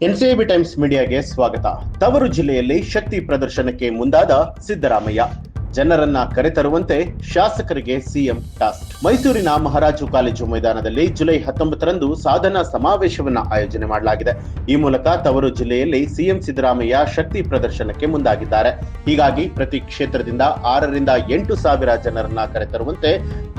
NCIB times ಮೀಡಿಯಾಗೆ ಸ್ವಾಗತ. ತವರು ಜಿಲ್ಲೆಯಲ್ಲಿ ಶಕ್ತಿ ಪ್ರದರ್ಶನಕ್ಕೆ ಮುಂದಾದ ಸಿದ್ದರಾಮಯ್ಯ. ಜನರನ್ನ ಕರೆತರುವಂತೆ ಶಾಸಕರಿಗೆ ಸಿಎಂ ಟಾಸ್ಕ್. ಮೈಸೂರಿನ ಮಹಾರಾಜು ಕಾಲೇಜು ಮೈದಾನದಲ್ಲಿ ಜುಲೈ ಹತ್ತೊಂಬತ್ತರಂದು ಸಾಧನಾ ಸಮಾವೇಶವನ್ನ ಆಯೋಜನೆ ಮಾಡಲಾಗಿದೆ. ಈ ಮೂಲಕ ತವರು ಜಿಲ್ಲೆಯಲ್ಲಿ ಸಿಎಂ ಸಿದ್ದರಾಮಯ್ಯ ಶಕ್ತಿ ಪ್ರದರ್ಶನಕ್ಕೆ ಮುಂದಾಗಿದ್ದಾರೆ. ಹೀಗಾಗಿ ಪ್ರತಿ ಕ್ಷೇತ್ರದಿಂದ ಆರರಿಂದ ಎಂಟು ಸಾವಿರ ಜನರನ್ನ ಕರೆತರುವಂತೆ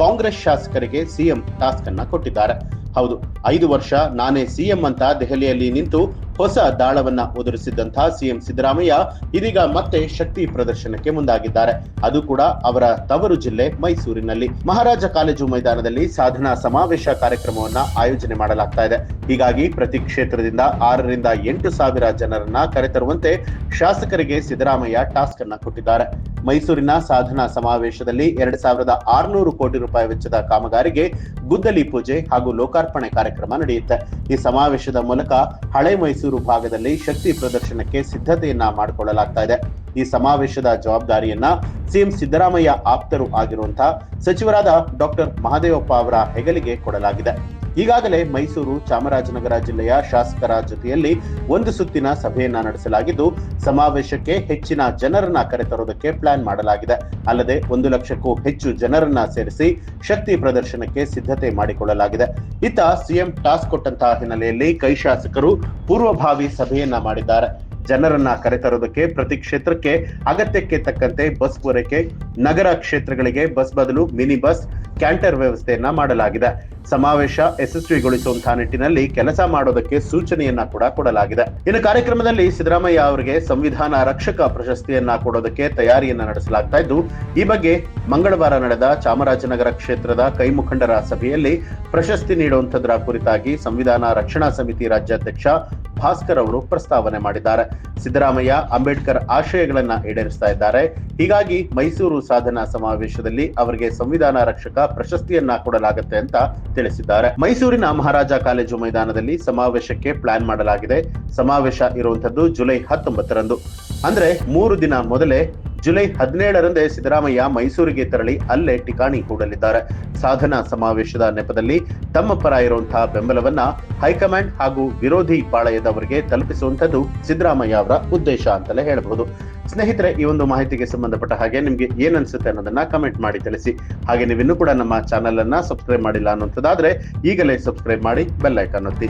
ಕಾಂಗ್ರೆಸ್ ಶಾಸಕರಿಗೆ ಸಿಎಂ ಟಾಸ್ಕ್ ಅನ್ನ ಕೊಟ್ಟಿದ್ದಾರೆ. ಹೌದು, ಐದು ವರ್ಷ ನಾನೇ ಸಿಎಂ ಅಂತ ದೆಹಲಿಯಲ್ಲಿ ನಿಂತು ಹೊಸ ದಾಳವನ್ನ ಒದುರಿಸಿದ್ದಂತಹ ಸಿಎಂ ಸಿದ್ದರಾಮಯ್ಯ ಇದೀಗ ಮತ್ತೆ ಶಕ್ತಿ ಪ್ರದರ್ಶನಕ್ಕೆ ಮುಂದಾಗಿದ್ದಾರೆ. ಅದು ಕೂಡ ಅವರ ತವರು ಜಿಲ್ಲೆ ಮೈಸೂರಿನಲ್ಲಿ. ಮಹಾರಾಜ ಕಾಲೇಜು ಮೈದಾನದಲ್ಲಿ ಸಾಧನಾ ಸಮಾವೇಶ ಕಾರ್ಯಕ್ರಮವನ್ನ ಆಯೋಜನೆ ಮಾಡಲಾಗ್ತಾ ಇದೆ. ಹೀಗಾಗಿ ಪ್ರತಿ ಕ್ಷೇತ್ರದಿಂದ ಆರರಿಂದ ಎಂಟು ಸಾವಿರ ಜನರನ್ನ ಕರೆತರುವಂತೆ ಶಾಸಕರಿಗೆ ಸಿದ್ದರಾಮಯ್ಯ ಟಾಸ್ಕ್ ಅನ್ನ ಕೊಟ್ಟಿದ್ದಾರೆ. ಮೈಸೂರಿನ ಸಾಧನಾ ಸಮಾವೇಶದಲ್ಲಿ ಎರಡ್ ಸಾವಿರದ ಆರುನೂರು ಕೋಟಿ ರೂಪಾಯಿ ವೆಚ್ಚದ ಕಾಮಗಾರಿಗೆ ಗುದ್ದಲಿ ಪೂಜೆ ಹಾಗೂ ಲೋಕಾರ್ಪಣೆ ಕಾರ್ಯಕ್ರಮ ನಡೆಯುತ್ತೆ. ಈ ಸಮಾವೇಶದ ಮೂಲಕ ಹಳೆ ಮೈಸೂರು ಭಾಗದಲ್ಲಿ ಶಕ್ತಿ ಪ್ರದರ್ಶನಕ್ಕೆ ಸಿದ್ಧತೆಯನ್ನ ಮಾಡಿಕೊಳ್ಳಲಾಗ್ತಾ ಇದೆ. ಈ ಸಮಾವೇಶದ ಜವಾಬ್ದಾರಿಯನ್ನ ಸಿಎಂ ಸಿದ್ದರಾಮಯ್ಯ ಆಪ್ತರು ಆಗಿರುವಂತಹ ಸಚಿವರಾದ ಡಾಕ್ಟರ್ ಮಹದೇವಪ್ಪ ಅವರ ಹೆಗಲಿಗೆ ಕೊಡಲಾಗಿದೆ. ಈಗಾಗಲೇ ಮೈಸೂರು ಚಾಮರಾಜನಗರ ಜಿಲ್ಲೆಯ ಶಾಸಕರ ಜೊತೆಯಲ್ಲಿ ಒಂದು ಸುತ್ತಿನ ಸಭೆಯನ್ನ ನಡೆಸಲಾಗಿದ್ದು, ಸಮಾವೇಶಕ್ಕೆ ಹೆಚ್ಚಿನ ಜನರನ್ನ ಕರೆತರೋದಕ್ಕೆ ಪ್ಲಾನ್ ಮಾಡಲಾಗಿದೆ. ಅಲ್ಲದೆ ಒಂದು ಲಕ್ಷಕ್ಕೂ ಹೆಚ್ಚು ಜನರನ್ನ ಸೇರಿಸಿ ಶಕ್ತಿ ಪ್ರದರ್ಶನಕ್ಕೆ ಸಿದ್ಧತೆ ಮಾಡಿಕೊಳ್ಳಲಾಗಿದೆ. ಇತ್ತ ಸಿಎಂ ಟಾಸ್ಕ್ ಕೊಟ್ಟಂತಹ ಹಿನ್ನೆಲೆಯಲ್ಲಿ ಕೈ ಶಾಸಕರು ಪೂರ್ವಭಾವಿ ಸಭೆಯನ್ನ ಮಾಡಿದ್ದಾರೆ. ಜನರನ್ನ ಕರೆತರೋದಕ್ಕೆ ಪ್ರತಿ ಕ್ಷೇತ್ರಕ್ಕೆ ಅಗತ್ಯಕ್ಕೆ ತಕ್ಕಂತೆ ಬಸ್ ಪೂರೈಕೆ, ನಗರ ಕ್ಷೇತ್ರಗಳಿಗೆ ಬಸ್ ಬದಲು ಮಿನಿ ಬಸ್ ಕ್ಯಾಂಟರ್ ವ್ಯವಸ್ಥೆಯನ್ನ ಮಾಡಲಾಗಿದೆ. ಸಮಾವೇಶ ಯಶಸ್ವಿಗೊಳಿಸುವಂತಹ ನಿಟ್ಟಿನಲ್ಲಿ ಕೆಲಸ ಮಾಡೋದಕ್ಕೆ ಸೂಚನೆಯನ್ನ ಕೂಡ ಕೊಡಲಾಗಿದೆ. ಇನ್ನು ಕಾರ್ಯಕ್ರಮದಲ್ಲಿ ಸಿದ್ದರಾಮಯ್ಯ ಅವರಿಗೆ ಸಂವಿಧಾನ ರಕ್ಷಕ ಪ್ರಶಸ್ತಿಯನ್ನ ಕೊಡೋದಕ್ಕೆ ತಯಾರಿಯನ್ನ ನಡೆಸಲಾಗ್ತಾ ಇದ್ದು, ಈ ಬಗ್ಗೆ ಮಂಗಳವಾರ ನಡೆದ ಚಾಮರಾಜನಗರ ಕ್ಷೇತ್ರದ ಕೈ ಮುಖಂಡರ ಸಭೆಯಲ್ಲಿ ಪ್ರಶಸ್ತಿ ನೀಡುವಂತದ್ರ ಕುರಿತಾಗಿ ಸಂವಿಧಾನ ರಕ್ಷಣಾ ಸಮಿತಿ ರಾಜ್ಯಾಧ್ಯಕ್ಷ ಭಾಸ್ಕರ್ ಅವರು ಪ್ರಸ್ತಾವನೆ ಮಾಡಿದ್ದಾರೆ. ಸಿದ್ದರಾಮಯ್ಯ ಅಂಬೇಡ್ಕರ್ ಆಶಯಗಳನ್ನ ಈಡೇರಿಸ್ತಾ ಇದ್ದಾರೆ. ಹೀಗಾಗಿ ಮೈಸೂರು ಸಾಧನಾ ಸಮಾವೇಶದಲ್ಲಿ ಅವರಿಗೆ ಸಂವಿಧಾನ ರಕ್ಷಕ ಪ್ರಶಸ್ತಿಯನ್ನ ಕೊಡಲಾಗುತ್ತೆ ಅಂತ ತಿಳಿಸಿದ್ದಾರೆ. ಮೈಸೂರಿನ ಮಹಾರಾಜ ಕಾಲೇಜು ಮೈದಾನದಲ್ಲಿ ಸಮಾವೇಶಕ್ಕೆ ಪ್ಲಾನ್ ಮಾಡಲಾಗಿದೆ. ಸಮಾವೇಶ ಇರುವಂತದ್ದು ಜುಲೈ ಹತ್ತೊಂಬತ್ತರಂದು. ಅಂದ್ರೆ ಮೂರು ದಿನ ಮೊದಲೇ ಜುಲೈ ಹದಿನೇಳರಂದೇ ಸಿದ್ದರಾಮಯ್ಯ ಮೈಸೂರಿಗೆ ತೆರಳಿ ಅಲ್ಲೇ ಠಿಕಾಣಿ ಹೂಡಲಿದ್ದಾರೆ. ಸಾಧನಾ ಸಮಾವೇಶದ ನೆಪದಲ್ಲಿ ತಮ್ಮ ಪರ ಇರುವಂತಹ ಬೆಂಬಲವನ್ನ ಹೈಕಮಾಂಡ್ ಹಾಗೂ ವಿರೋಧಿ ಪಾಳಯದವರಿಗೆ ತಲುಪಿಸುವಂತದ್ದು ಸಿದ್ದರಾಮಯ್ಯ ಅವರ ಉದ್ದೇಶ ಅಂತಲೇ ಹೇಳಬಹುದು. ಸ್ನೇಹಿತರೆ, ಈ ಒಂದು ಮಾಹಿತಿಗೆ ಸಂಬಂಧಪಟ್ಟ ಹಾಗೆ ನಿಮ್ಗೆ ಏನ್ ಅನ್ಸುತ್ತೆ ಅನ್ನೋದನ್ನ ಕಮೆಂಟ್ ಮಾಡಿ ತಿಳಿಸಿ. ಹಾಗೆ ನೀವಿನ್ನೂ ಕೂಡ ನಮ್ಮ ಚಾನೆಲ್ ಅನ್ನ ಸಬ್ಸ್ಕ್ರೈಬ್ ಮಾಡಿಲ್ಲ ಅನ್ನೋದಾದ್ರೆ ಈಗಲೇ ಸಬ್ಸ್ಕ್ರೈಬ್ ಮಾಡಿ ಬೆಲ್ ಐಕಾನ್ ಒತ್ತಿ.